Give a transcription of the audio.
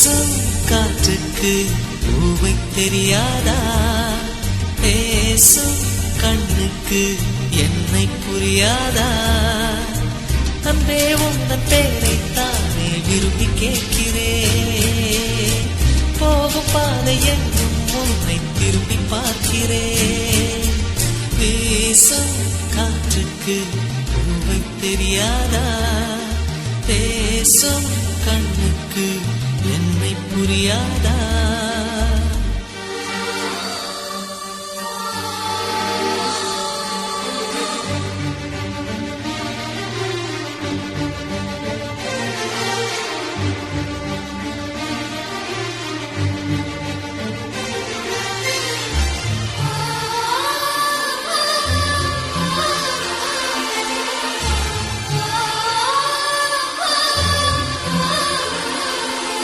வீசும் காற்றுக்கு பூவை தெரியாதா? பேசும் கண்ணுக்கு என்னை புரியாதா? அன்பே உந்தன் பேரை தானே விரும்பி கேட்கிறேன். போகும் பாதை எங்கும் உன்னை திரும்பி பார்க்கிறேன். பேசும் காற்றுக்கு பூவை தெரியாதா? பேசும் கண்ணுக்கு புரியாதா